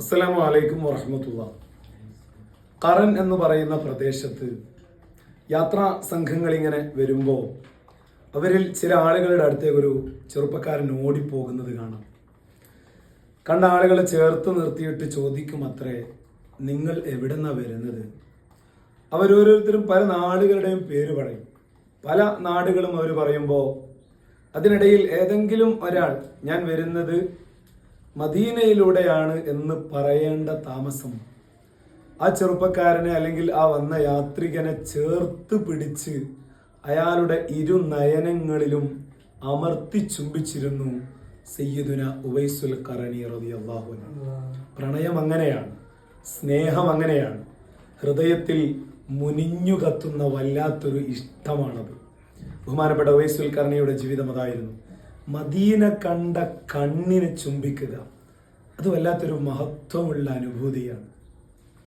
അസ്സലാമു വലൈക്കും വറഹമത്തുള്ള. കറൻ എന്ന് പറയുന്ന പ്രദേശത്ത് യാത്രാ സംഘങ്ങൾ ഇങ്ങനെ വരുമ്പോൾ അവരിൽ ചില ആളുകളുടെ അടുത്തേക്ക് ഒരു ചെറുപ്പക്കാരൻ ഓടിപ്പോകുന്നത് കാണാം. കണ്ട ആളുകളെ ചേർത്ത് നിർത്തിയിട്ട് ചോദിക്കും അത്രേ നിങ്ങൾ എവിടെ നിന്നാണ് വരുന്നത് അവരോരോരുത്തരും പല നാടുകളുടെയും പേര് പറയും. പല നാടുകളും അവർ പറയുമ്പോൾ അതിനിടയിൽ ഏതെങ്കിലും ഒരാൾ ഞാൻ വരുന്നത് മദീനയിലൂടെയാണ് എന്ന് പറയേണ്ട താമസം. ആ ചെറുപ്പക്കാരനെ അല്ലെങ്കിൽ ആ വന്ന യാത്രികനെ ചേർത്ത് പിടിച്ച് അയാളുടെ ഇരു നയനങ്ങളിലും അമർത്തി ചുംബിച്ചിരുന്നു സയ്യിദുന ഉവൈസുൽ കറണി റളിയല്ലാഹു അള്ളാഹുന പ്രണയം അങ്ങനെയാണ് സ്നേഹം അങ്ങനെയാണ്. ഹൃദയത്തിൽ മുനിഞ്ഞു കത്തുന്ന വല്ലാത്തൊരു ഇഷ്ടമാണത്. ബഹുമാനപ്പെട്ട ഉവൈസുൽ കറണിയുടെ ജീവിതം അതായിരുന്നു. മദീന കണ്ട കണ്ണിനെ ചുംബിക്കുക. അത് വല്ലാത്തൊരു മഹത്വമുള്ള അനുഭൂതിയാണ്.